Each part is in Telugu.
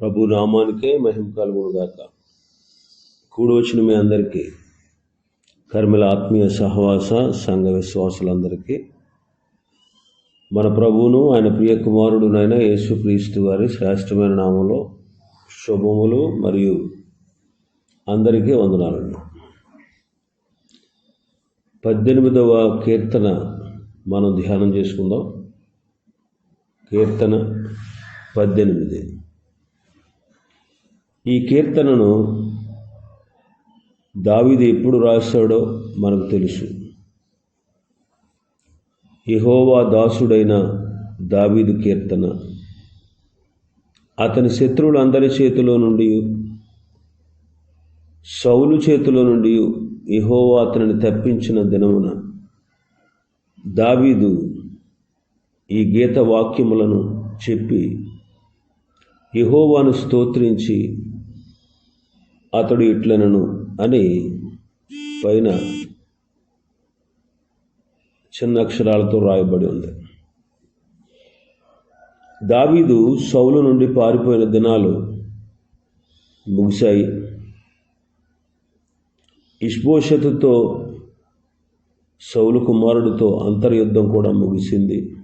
ప్రభు నామానికే మహిమ కలుగును గాక మీ అందరికీ కర్మల ఆత్మీయ సహవాస సంఘ విశ్వాసులందరికీ మన ప్రభువును ఆయన ప్రియ కుమారుడునైన యేసుక్రీస్తు వారి శ్రేష్టమైన నామంలో శుభములు మరియు అందరికీ వందనాలండి. పద్దెనిమిదవ కీర్తన మనం ధ్యానం చేసుకుందాం. కీర్తన పద్దెనిమిది. ఈ కీర్తనను దావీదు ఎప్పుడు రాశాడో మనకు తెలుసు. ఇహోవా దాసుడైన దావీదు కీర్తన. అతని శత్రువులందరి చేతిలో నుండి సౌలు చేతిలో నుండి ఇహోవా అతనిని తప్పించిన దినమున దావీదు ఈ గీత వాక్యములను చెప్పి ఇహోవాను స్తోత్రించి అతడు ఇట్లనను అని పైన చిన్న అక్షరాలతో రాయబడి ఉంది. దావీదు సౌలు నుండి పారిపోయిన దినాలు ముగిశాయి. ఇష్బోషతుతో సౌలు కుమారుడితో అంతర్యుద్ధం కూడా ముగిసింది.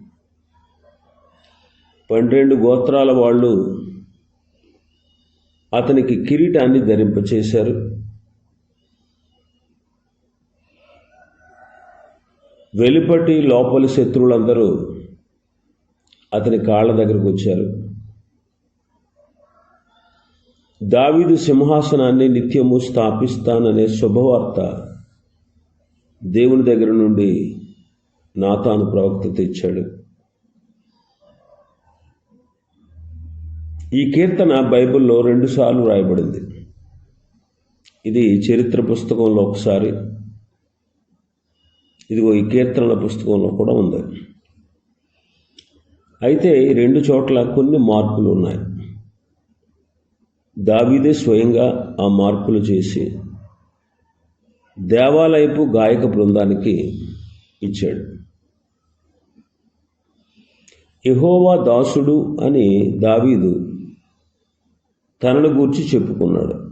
పన్నెండు గోత్రాల వాళ్ళు అతనికి కిరీటాన్ని ధరింపచేశారు. వెలుపటి లోపలి శత్రువులందరూ అతని కాళ్ళ దగ్గరకు వచ్చారు. దావీదు సింహాసనాన్ని నిత్యము స్థాపిస్తాననే శుభవార్త దేవుని దగ్గర నుండి నాతాను ప్రవక్త తెచ్చాడు. ఈ కీర్తన బైబిల్లో రెండుసార్లు రాయబడింది. ఇది చరిత్ర పుస్తకంలో ఒకసారి. ఇదిగో ఈ కీర్తనల పుస్తకంలో కూడా ఉంది. అయితే ఈ రెండు చోట్ల కొన్ని మార్పులు ఉన్నాయి. దావీదే స్వయంగా ఆ మార్పులు చేసి దేవాలయపు గాయక బృందానికి ఇచ్చాడు. ఎహోవా దాసుడు అని దావీదు తనను గూర్చి చెప్పుకున్నాడు.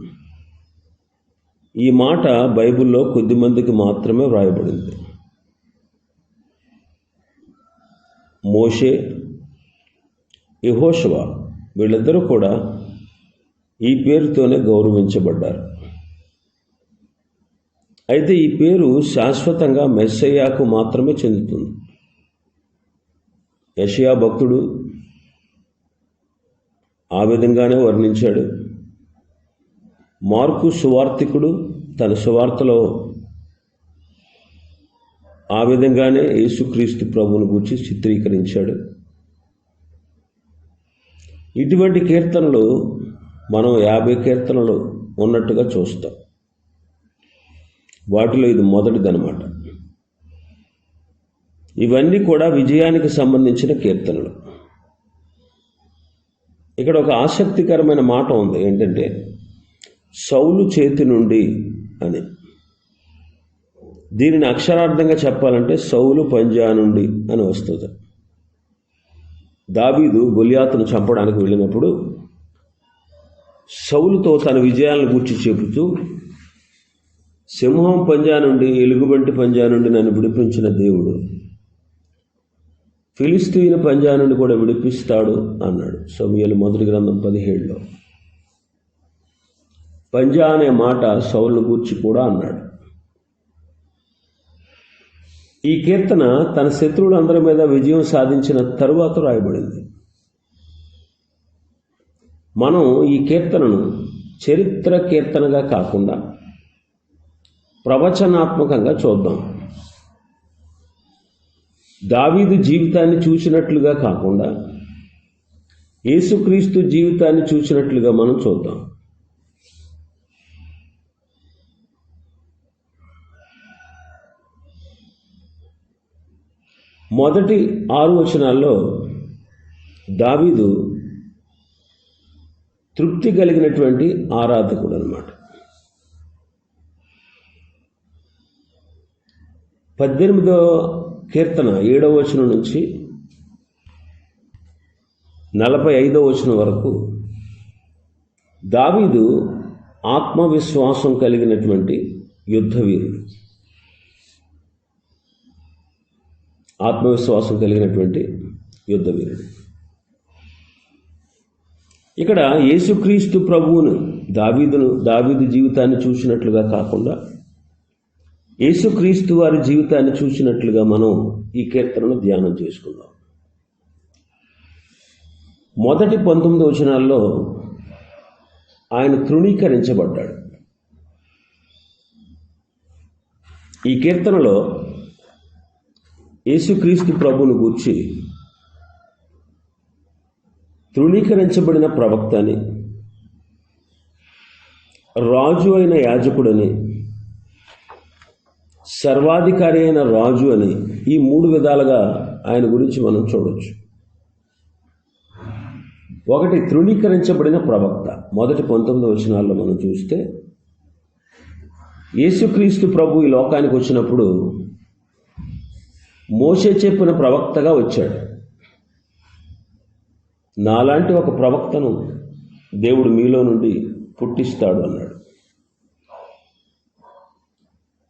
ఈ మాట బైబిల్లో కొద్దిమందికి మాత్రమే వ్రాయబడింది. మోషే యహోషవ వీళ్ళిద్దరూ కూడా ఈ పేరుతోనే గౌరవించబడ్డారు. అయితే ఈ పేరు శాశ్వతంగా మెస్సయ్యాకు మాత్రమే చెందుతుంది. యషయా భక్తుడు ఆ విధంగానే వర్ణించాడు. మార్కు సువార్తికుడు తన సువార్తలో ఆ విధంగానే యేసుక్రీస్తు ప్రభువును గురించి చిత్రీకరించాడు. ఇటువంటి కీర్తనలు మనం యాభై కీర్తనలు ఉన్నట్టుగా చూస్తాం. వాటిలో ఇది మొదటిదనమాట ఇవన్నీ కూడా విజయానికి సంబంధించిన కీర్తనలు. ఇక్కడ ఒక ఆసక్తికరమైన మాట ఉంది ఏంటంటే సౌలు చేతి నుండి అని. దీనిని అక్షరార్థంగా చెప్పాలంటే సౌలు పంజా నుండి అని వస్తుంది. దావీదు గొలియాతును చంపడానికి వెళ్ళినప్పుడు సౌలుతో తన విజయాలను గుర్చి చెబుతూ సింహం పంజా నుండి ఎలుగుబంటి పంజా నుండి నన్ను విడిపించిన దేవుడు ఫిలిస్తీన్ పంజా నుండి కూడా విడిపిస్తాడు అన్నాడు. సమయలు మొదటి గ్రంథం పదిహేడులో. పంజా అనే మాట సౌలను గూర్చి కూడా అన్నాడు. ఈ కీర్తన తన శత్రువులందరి మీద విజయం సాధించిన తరువాత రాయబడింది. మనం ఈ కీర్తనను చరిత్ర కీర్తనగా కాకుండా ప్రవచనాత్మకంగా చూద్దాం. దావీదు జీవితాన్ని చూసినట్లుగా కాకుండా యేసుక్రీస్తు జీవితాన్ని చూసినట్లుగా మనం చూద్దాం. మొదటి ఆరు వచనాల్లో దావీదు తృప్తి కలిగినటువంటి ఆరాధకుడు అనమాట పద్దెనిమిదో కీర్తన ఏడవ వచనం నుంచి నలభై ఐదో వచనం వరకు దావీదు ఆత్మవిశ్వాసం కలిగినటువంటి యుద్ధవీరుడు. ఆత్మవిశ్వాసం కలిగినటువంటి యుద్ధవీరుడు. ఇక్కడ యేసుక్రీస్తు ప్రభువును దావీదును దావీదు జీవితాన్ని చూసినట్లుగా కాకుండా యేసుక్రీస్తు వారి జీవితాన్ని చూసినట్లుగా మనం ఈ కీర్తనను ధ్యానం చేసుకుందాం. మొదటి పంతొమ్మిది వచనాల్లో ఆయన తృణీకరించబడ్డాడు. ఈ కీర్తనలో యేసుక్రీస్తు ప్రభును గూర్చి తృణీకరించబడిన ప్రవక్త అని రాజు అయిన యాజకుడని సర్వాధికారి అయిన రాజు అని ఈ మూడు విధాలుగా ఆయన గురించి మనం చూడవచ్చు ఒకటి తృణీకరించబడిన ప్రవక్త. మొదటి పంతొమ్మిది వచనాల్లో మనం చూస్తే యేసుక్రీస్తు ప్రభు ఈ లోకానికి వచ్చినప్పుడు మోసే చెప్పిన ప్రవక్తగా వచ్చాడు. నాలాంటి ఒక ప్రవక్తను దేవుడు మీలో నుండి పుట్టిస్తాడు అన్నాడు.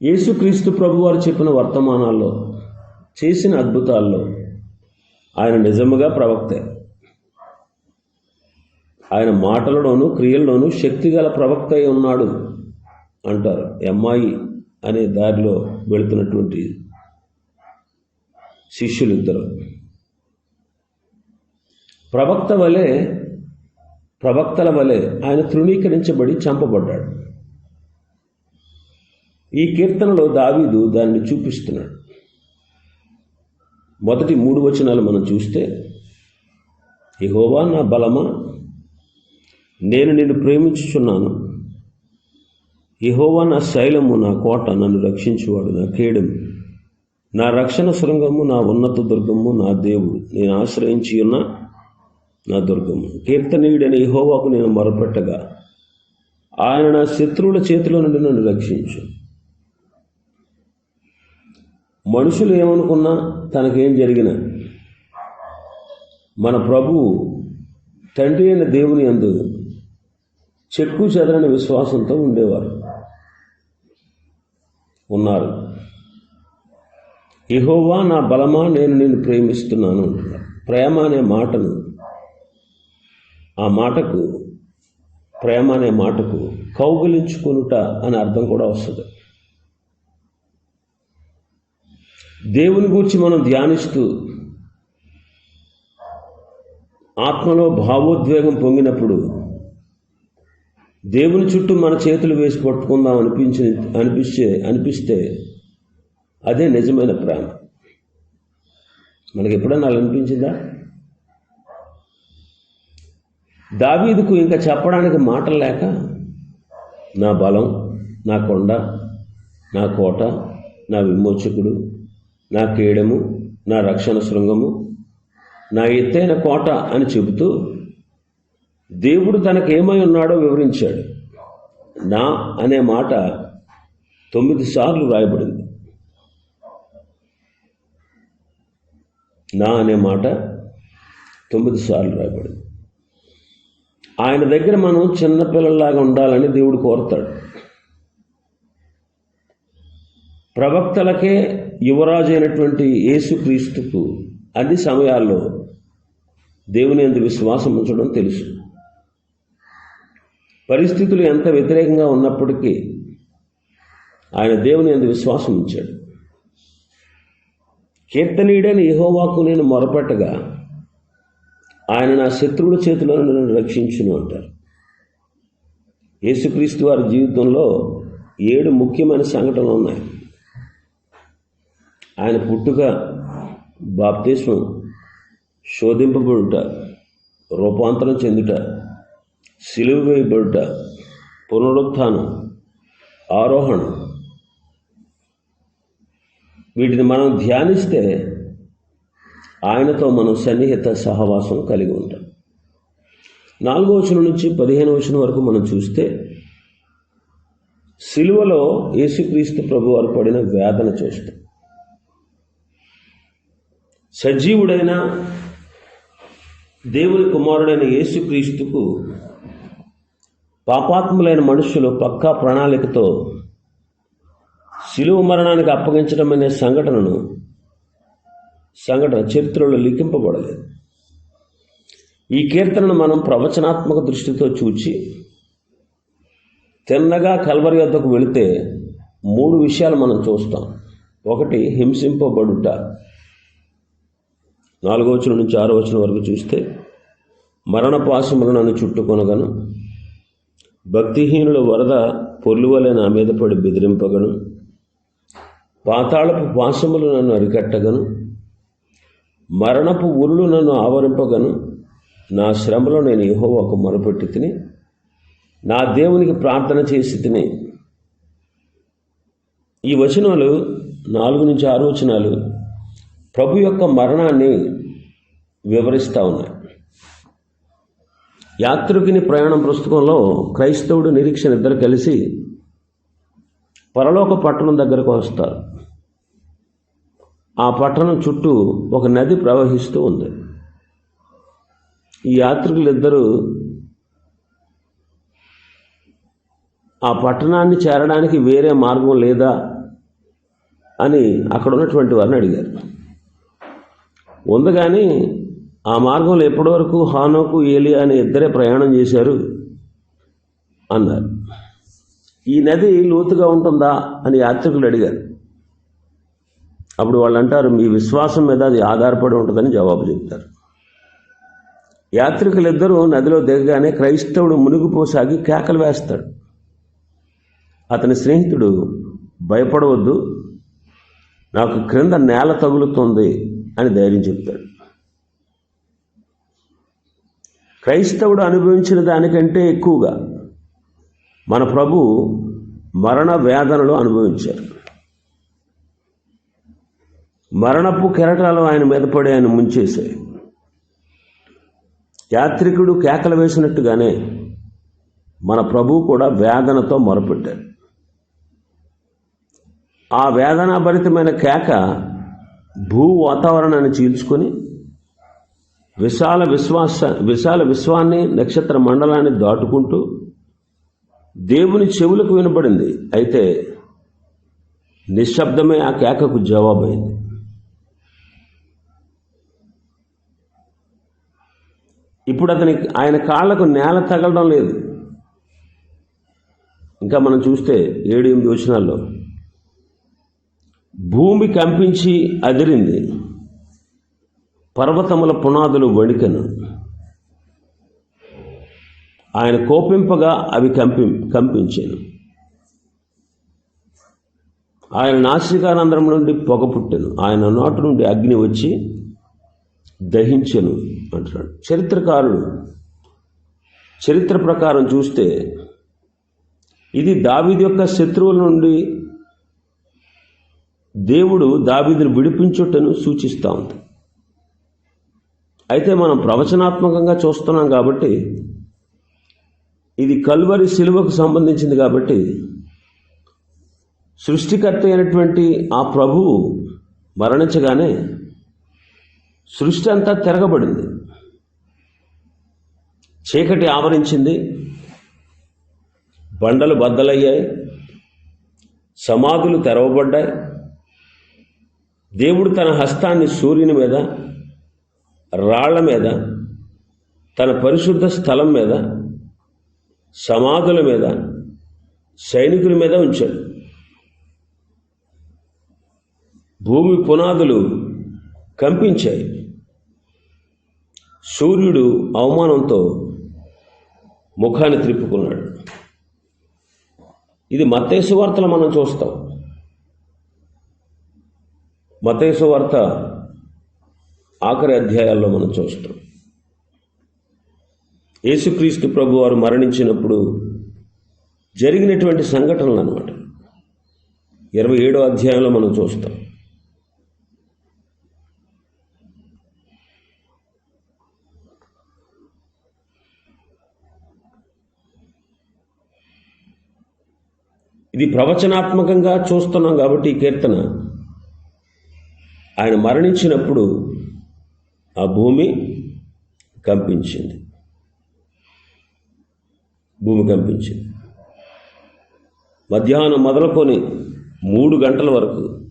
యేసుక్రీస్తు ప్రభు వారు చెప్పిన వర్తమానాల్లో చేసిన అద్భుతాల్లో ఆయన నిజముగా ప్రవక్తే. ఆయన మాటలలోనూ క్రియల్లోనూ శక్తిగల ప్రవక్త అయి ఉన్నాడు అంటారు. ఎంఐ అనే దారిలో వెళుతున్నటువంటి శిష్యులు ఇద్దరు ప్రవక్త వలె ప్రవక్తల వలె ఆయన తృణీకరించబడి చంపబడ్డాడు. ఈ కీర్తనలో దావీదు దాన్ని చూపిస్తున్నాడు. మొదటి మూడు వచనాలు మనం చూస్తే ఇహోవా నా బలమా? నేను నిన్ను ప్రేమించుచున్నాను. ఇహోవా నా శైలము నా కోట నన్ను రక్షించువాడు నా కేడము నా రక్షణ శృంగము నా ఉన్నత దుర్గము నా దేవుడు. నేను ఆశ్రయించి ఉన్న నా దుర్గము. కీర్తనీయుడైన ఇహోవాకు నేను మొరపెట్టగా ఆయన నా శత్రువుల చేతిలో నుండి నన్ను రక్షించు. మనుషులు ఏమనుకున్నా తనకేం జరిగిన మన ప్రభువు తండ్రి అయిన దేవుని అందు చెక్కు చెదరని విశ్వాసంతో ఉండేవారు. ఉన్నారు. ఇహోవా నా బలమా నేను నిన్ను ప్రేమిస్తున్నాను ప్రేమ అనే మాటను ఆ మాటకు ప్రేమ అనే మాటకు కౌగిలించుకొనుట అనే అర్థం కూడా వస్తుంది. దేవుని గురించి మనం ధ్యానిస్తూ ఆత్మలో భావోద్వేగం పొంగినప్పుడు దేవుని చుట్టూ మన చేతులు వేసి పట్టుకుందాం అనిపించి అనిపిస్తే అనిపిస్తే అదే నిజమైన ప్రేమ మనకి ఎప్పుడైనా అలా అనిపించిందా? దావీదుకు ఇంకా చెప్పడానికి మాటలు లేక నా బలం నా కొండ నా కోట నా విమోచకుడు నా కీడము నా రక్షణ శృంగము నా ఎత్తైన కోట అని చెబుతూ దేవుడు తనకేమై ఏమై ఉన్నాడో వివరించాడు. నా అనే మాట తొమ్మిది సార్లు రాయబడింది నా అనే మాట తొమ్మిది సార్లు రాయబడింది ఆయన దగ్గర మనం చిన్నపిల్లల్లాగా ఉండాలని దేవుడు కోరుతాడు. ప్రవక్తలకే యువరాజు అయినటువంటి యేసుక్రీస్తుకు అన్ని సమయాల్లో దేవుని అందు విశ్వాసం ఉంచడం తెలుసు. పరిస్థితులు ఎంత వ్యతిరేకంగా ఉన్నప్పటికీ ఆయన దేవుని అందు విశ్వాసం ఉంచాడు. కీర్తనీయుడైన యహోవాకు నేను మొరపెట్టగా ఆయన నా శత్రువుల చేతిలో నన్ను రక్షించును అంటారు. యేసుక్రీస్తు వారి జీవితంలో ఏడు ముఖ్యమైన సంఘటనలు ఉన్నాయి. ఆయన పుట్టుక బాప్తిస్మం శోధింపబడుట రూపాంతరం చెందుట సిలువ వేయబడుట పునరుత్థానం ఆరోహణం. వీటిని మనం ధ్యానిస్తే ఆయనతో మనం సన్నిహిత సహవాసం కలిగి ఉంటాం. నాలుగో వచనం నుంచి పదిహేను వచనం వరకు మనం చూస్తే సిలువలో యేసుక్రీస్తు ప్రభు వారు పడిన వేదన చూస్తాం సజీవుడైన దేవుని కుమారుడైన యేసుక్రీస్తుకు పాపాత్ములైన మనుషులు పక్కా ప్రణాళికతో శిలువ మరణానికి అప్పగించడం అనే సంఘటనను సంఘటన చరిత్రలో లిఖింపబడలేదు. ఈ కీర్తనను మనం ప్రవచనాత్మక దృష్టితో చూచి తిన్నగా కల్వరి వద్దకు వెళితే మూడు విషయాలు మనం చూస్తాం. ఒకటి హింసింపబడుట. నాలుగో వచనం నుంచి ఆరో వచనం వరకు చూస్తే మరణపాశములు నన్ను చుట్టుకొనగను. భక్తిహీనుల వరద పొల్లువలే నా మీద పడి బెదిరింపగను. పాతాళపు పాశములు నన్ను అరికట్టగను. మరణపు ఉరులు నన్ను ఆవరింపగను. నా శ్రమలో నేను యెహోవాకు మొరపెట్టి తిని నా దేవునికి ప్రార్థన చేసి తిని. ఈ వచనాలు నాలుగు నుంచి ఆరు వచనాలు ప్రభు యొక్క మరణాన్ని వివరిస్తూ ఉన్నాయి యాత్రికుని ప్రయాణం పుస్తకంలో క్రైస్తవుడు నిరీక్షణ ఇద్దరు కలిసి పరలోక పట్టణం దగ్గరకు వస్తారు. ఆ పట్టణం చుట్టూ ఒక నది ప్రవహిస్తూ ఉంది. ఈ యాత్రికులిద్దరూ ఆ పట్టణాన్ని చేరడానికి వేరే మార్గం లేదా అని అక్కడ ఉన్నటువంటి వారిని అడిగారు. ఉంది కానీ ఆ మార్గంలో ఎప్పటి వరకు హానోకు ఏలి అని ఇద్దరే ప్రయాణం చేశారు? అన్నారు. ఈ నది లోతుగా ఉంటుందా? అని యాత్రికులు అడిగారు. అప్పుడు వాళ్ళు అంటారు మీ విశ్వాసం మీద అది ఆధారపడి ఉంటుందని జవాబు చెప్తారు. యాత్రికులిద్దరూ నదిలో దిగగానే క్రైస్తవుడు మునిగిపోసాగి కేకలు వేస్తాడు. అతని స్నేహితుడు భయపడవద్దు నాకు క్రింద నేల తగులుతుంది. అని ధైర్యం చెప్తాడు. క్రైస్తవుడు అనుభవించిన దానికంటే ఎక్కువగా మన ప్రభు మరణ వేదనలు అనుభవించారు. మరణపు కెరటాలు ఆయన మీద పడి ఆయన ముంచేశాయి. యాత్రికుడు కేకలు వేసినట్టుగానే మన ప్రభు కూడా వేదనతో మొరపెట్టారు ఆ వేదనాభరితమైన కేక భూ వాతావరణాన్ని చీల్చుకొని విశాల విశ్వాస విశాల విశ్వాన్ని నక్షత్ర మండలాన్ని దాటుకుంటూ దేవుని చెవులకు వినబడింది. అయితే నిశ్శబ్దమే ఆ కేకకు జవాబైంది. ఇప్పుడు అతని ఆయన కాళ్ళకు నేల తగలడం లేదు. ఇంకా మనం చూస్తే ఏడు ఎనిమిది వచనాల్లో భూమి కంపించి అదిరింది. పర్వతముల పునాదులు వణికెను. ఆయన కోపింపగా అవి కంపి కంపించాను. ఆయన నాసికానందరం నుండి పొగ పుట్టెను. ఆయన నోటి నుండి అగ్ని వచ్చి దహించెను అంటున్నాడు. చరిత్రకారుడు చరిత్ర ప్రకారం చూస్తే ఇది దావీదు యొక్క శత్రువుల నుండి దేవుడు దావీదును విడిపించుటను సూచిస్తూ ఉంది. అయితే మనం ప్రవచనాత్మకంగా చూస్తున్నాం కాబట్టి ఇది కల్వరి శిలువకు సంబంధించింది కాబట్టి సృష్టికర్త అయినటువంటి ఆ ప్రభువు మరణించగానే సృష్టి అంతా తిరగబడింది. చీకటి ఆవరించింది. బండలు బద్దలయ్యాయి. సమాధులు తెరవబడ్డాయి. దేవుడు తన హస్తాన్ని సూర్యుని మీద రాళ్ళ మీద తన పరిశుద్ధ స్థలం మీద సమాధుల మీద సైనికుల మీద ఉంచాడు. భూమి పునాదులు కంపించాయి. సూర్యుడు అవమానంతో ముఖాన్ని త్రిప్పుకున్నాడు. ఇది మతేసు వార్తలు మనం చూస్తాం. మతేసు వార్త ఆఖరి అధ్యాయాల్లో మనం చూస్తాం. యేసుక్రీస్తు ప్రభు వారు మరణించినప్పుడు జరిగినటువంటి సంఘటనలు అనమాట ఇరవై ఏడో అధ్యాయంలో మనం చూస్తాం. ఇది ప్రవచనాత్మకంగా చూస్తున్నాం కాబట్టి ఈ కీర్తన ఆయన మరణించినప్పుడు ఆ భూమి కంపించింది. భూమి కంపించింది. మధ్యాహ్నం మొదలుకొని మూడు గంటల వరకు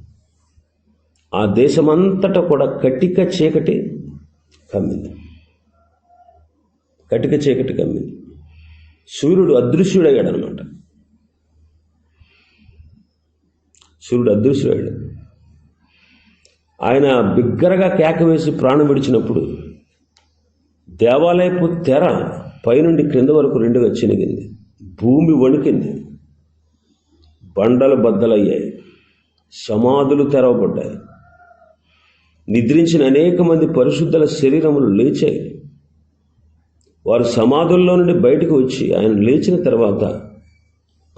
ఆ దేశమంతటా కూడా కటిక చీకటి కమ్మింది. కటిక చీకటి కమ్మింది. సూర్యుడు అదృశ్యుడయ్యాడు అనమాట సూర్యుడు అదృశ్యుడయ్యాడు. ఆయన బిగ్గరగా కేక వేసి ప్రాణం విడిచినప్పుడు దేవాలయపు తెర పైనుండి క్రింద వరకు రెండుగా చినిగింది భూమి వణికింది. బండలు బద్దలయ్యాయి. సమాధులు తెరవబడ్డాయి. నిద్రించిన అనేక మంది పరిశుద్ధుల శరీరములు లేచాయి. వారు సమాధుల్లో నుండి బయటకు వచ్చి ఆయన లేచిన తర్వాత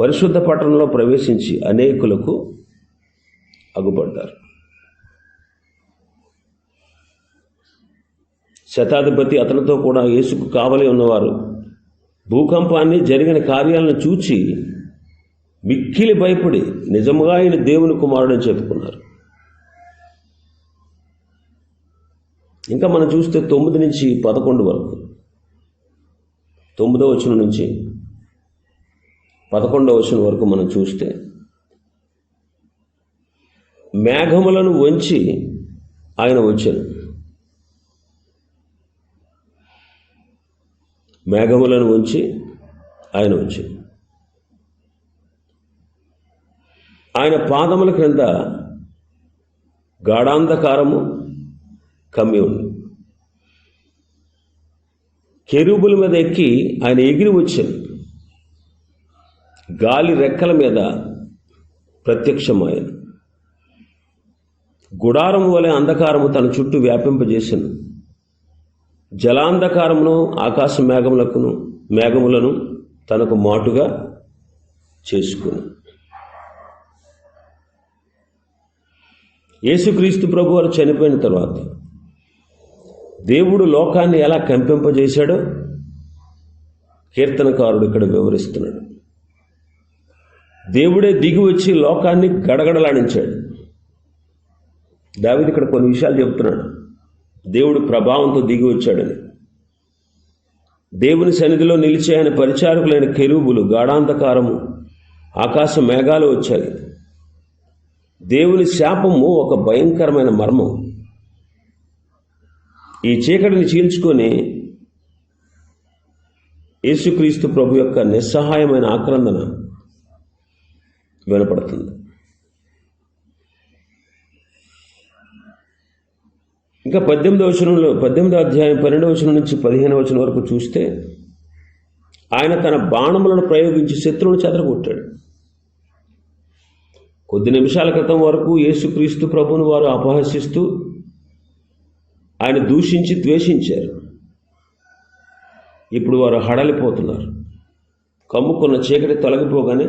పరిశుద్ధ పట్టణంలో ప్రవేశించి అనేకులకు అగుపడ్డారు. శతాధిపతి అతనితో కూడా యేసుకు కావలి ఉన్నవారు. భూకంపాన్ని జరిగిన కార్యాలను చూచి మిక్కిలి భయపడి నిజముగా ఆయన దేవుని కుమారుడని చెప్పుకున్నారు. ఇంకా మనం చూస్తే తొమ్మిది నుంచి పదకొండు వరకు. తొమ్మిదో వచనం నుంచి పదకొండవ వచనం వరకు మనం చూస్తే మేఘములను వంచి ఆయన వచ్చారు మేఘములను ఉంచి ఆయన ఉంచి. ఆయన పాదముల క్రింద గాఢాంధకారము కమ్మి ఉంది. కెరూబుల మీద ఎక్కి ఆయన ఎగిరి వచ్చారు గాలి రెక్కల మీద ప్రత్యక్షమాయను గుడారం వలె అంధకారము తన చుట్టూ వ్యాపింపజేసింది. జలాంధకారమును ఆకాశ మేఘములకును మేఘములను తనకు మాటుగా చేసుకుని. యేసుక్రీస్తు ప్రభు వారు చనిపోయిన తర్వాత దేవుడు లోకాన్ని ఎలా కంపింపజేశాడో కీర్తనకారుడు ఇక్కడ వివరిస్తున్నాడు. దేవుడే దిగి వచ్చి లోకాన్ని గడగడలాడించాడు. దావిది ఇక్కడ కొన్ని విషయాలు చెబుతున్నాడు దేవుడు ప్రభావంతో దిగి వచ్చాడని. దేవుని సన్నిధిలో నిలిచే ఆయన పరిచారకులైన కెరూబులు గాఢాంధకారము ఆకాశ మేఘాలు వచ్చాయి. దేవుని శాపము ఒక భయంకరమైన మర్మం. ఈ చీకటిని చీల్చుకొని యేసుక్రీస్తు ప్రభు యొక్క నిస్సహాయమైన ఆక్రందన వినపడుతుంది. ఇంకా పద్దెనిమిది వచనంలో పద్దెనిమిదో అధ్యాయం పన్నెండవ వచనం నుంచి పదిహేను వచనం వరకు చూస్తే ఆయన తన బాణములను ప్రయోగించి శత్రువును చెదరగొట్టాడు కొద్ది నిమిషాల క్రితం వరకు యేసుక్రీస్తు ప్రభుని వారు అపహసిస్తూ ఆయన దూషించి ద్వేషించారు. ఇప్పుడు వారు హడలిపోతున్నారు. కమ్ముకున్న చీకటి తొలగిపోగానే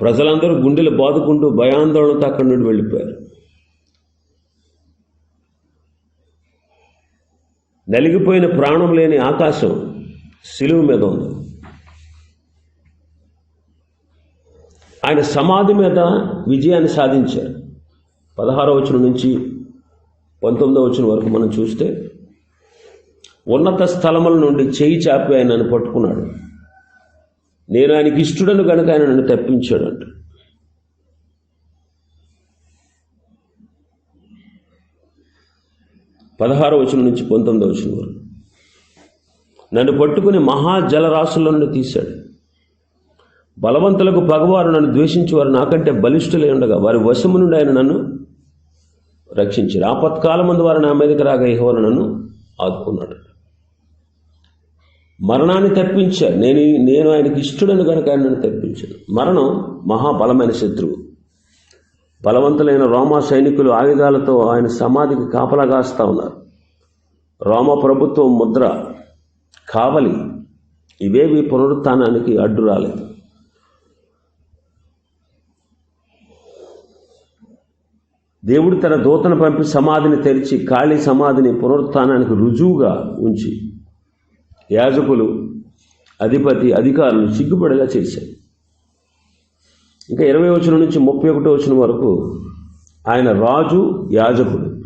ప్రజలందరూ గుండెలు బాదుకుంటూ భయాందోళనతో అక్కడి నుండి వెళ్ళిపోయారు. నలిగిపోయిన ప్రాణం లేని ఆకాశం సిలువు మీద ఉంది. ఆయన సమాధి మీద విజయాన్ని సాధించారు. పదహారో వచనం నుంచి పంతొమ్మిదో వచనం వరకు మనం చూస్తే ఉన్నత స్థలముల నుండి చేయి చాపి ఆయన నన్ను పట్టుకున్నాడు. నేను ఆయనకి ఇష్టడను కనుక ఆయన నన్ను తప్పించాడు అంట పదహారో వచనం నుంచి పంతొమ్మిదో వచనం వరకు. నన్ను పట్టుకుని మహాజలరాశుల్లో నుండి తీశాడు. బలవంతులకు పగవారు నన్ను ద్వేషించి వారు నాకంటే బలిష్ఠులై ఉండగా వారి వశము నుండి ఆయన నన్ను రక్షించాడు ఆపత్కాలం ముందు వారు నా మీదకి రాగా యెహోవా నన్ను ఆదుకున్నాడు. మరణాన్ని తప్పించాడు. నేను నేను ఆయనకి ఇష్టడను కనుక ఆయన నన్ను తప్పించాడు. మరణం మహాబలమైన శత్రువు. బలవంతులైన రోమా సైనికులు ఆయుధాలతో ఆయన సమాధికి కాపలా కాస్తా ఉన్నారు. రోమ ప్రభుత్వం ముద్ర కావలి ఇవేవి పునరుత్నానికి అడ్డు రాలేదు. దేవుడు తన దూతను పంపి సమాధిని తెరిచి ఖాళీ సమాధిని పునరుత్నానికి రుజువుగా ఉంచి యాజకులు అధిపతి అధికారులు సిగ్గుపడేలా చేశారు. ఇంకా ఇరవై వచనం నుంచి ముప్పై ఒకటో వచనం వరకు ఆయన రాజు యాజకుడు.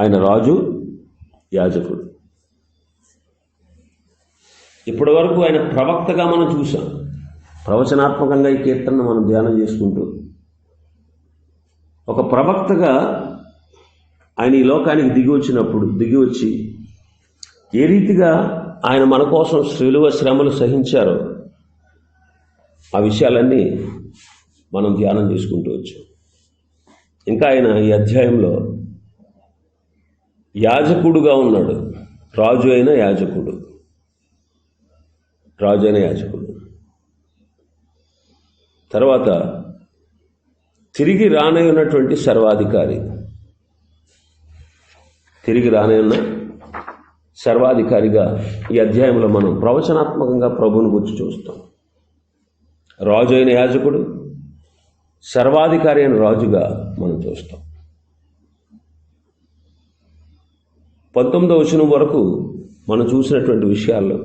ఆయన రాజు యాజకుడు. ఇప్పటి వరకు ఆయన ప్రవక్తగా మనం చూసాం. ప్రవచనాత్మకంగా ఈ కీర్తనను మనం ధ్యానం చేసుకుంటూ ఒక ప్రవక్తగా ఆయన ఈ లోకానికి దిగి వచ్చినప్పుడు దిగి వచ్చి ఏ రీతిగా ఆయన మన కోసం శ్రీలువ శ్రమలు సహించారో ఆ విషయాలన్నీ మనం ధ్యానం చేసుకుంటూ వచ్చాం. ఇంకా ఆయన ఈ అధ్యాయంలో యాజకుడుగా ఉన్నాడు. రాజు అయిన యాజకుడు. రాజు అయిన యాజకుడు. తర్వాత తిరిగి రానై ఉన్నటువంటి సర్వాధికారి. తిరిగి రానై ఉన్న సర్వాధికారిగా ఈ అధ్యాయంలో మనం ప్రవచనాత్మకంగా ప్రభువుని గురించి చూస్తాం. రాజు అయిన యాజకుడు సర్వాధికారి అయిన రాజుగా మనం చూస్తాం. పంతొమ్మిదవ వచనం వరకు మనం చూసినటువంటి విషయాల్లో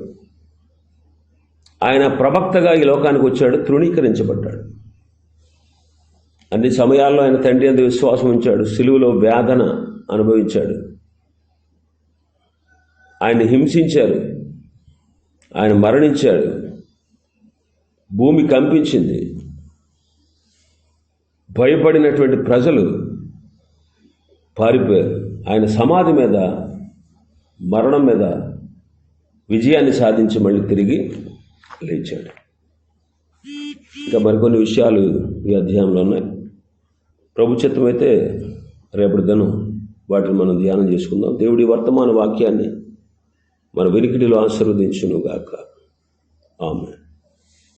ఆయన ప్రవక్తగా ఈ లోకానికి వచ్చాడు తృణీకరించబడ్డాడు. అన్ని సమయాల్లో ఆయన తండ్రి అందు విశ్వాసం ఉంచాడు సిలువలో వేదన అనుభవించాడు. ఆయన హింసించారు ఆయన మరణించాడు. భూమి కంపించింది. భయపడినటువంటి ప్రజలు పారిపోయారు ఆయన సమాధి మీద మరణం మీద విజయాన్ని సాధించి మళ్ళీ తిరిగి లేచాడు. ఇంకా మరికొన్ని విషయాలు ఈ అధ్యాయంలో ఉన్నాయి. ప్రభుత్వం అయితే రేపటి దినం వాటిని మనం ధ్యానం చేసుకుందాం. దేవుడి వర్తమాన వాక్యాన్ని మన వెనికిడిలో ఆశీర్వదించునుగాక. ఆమె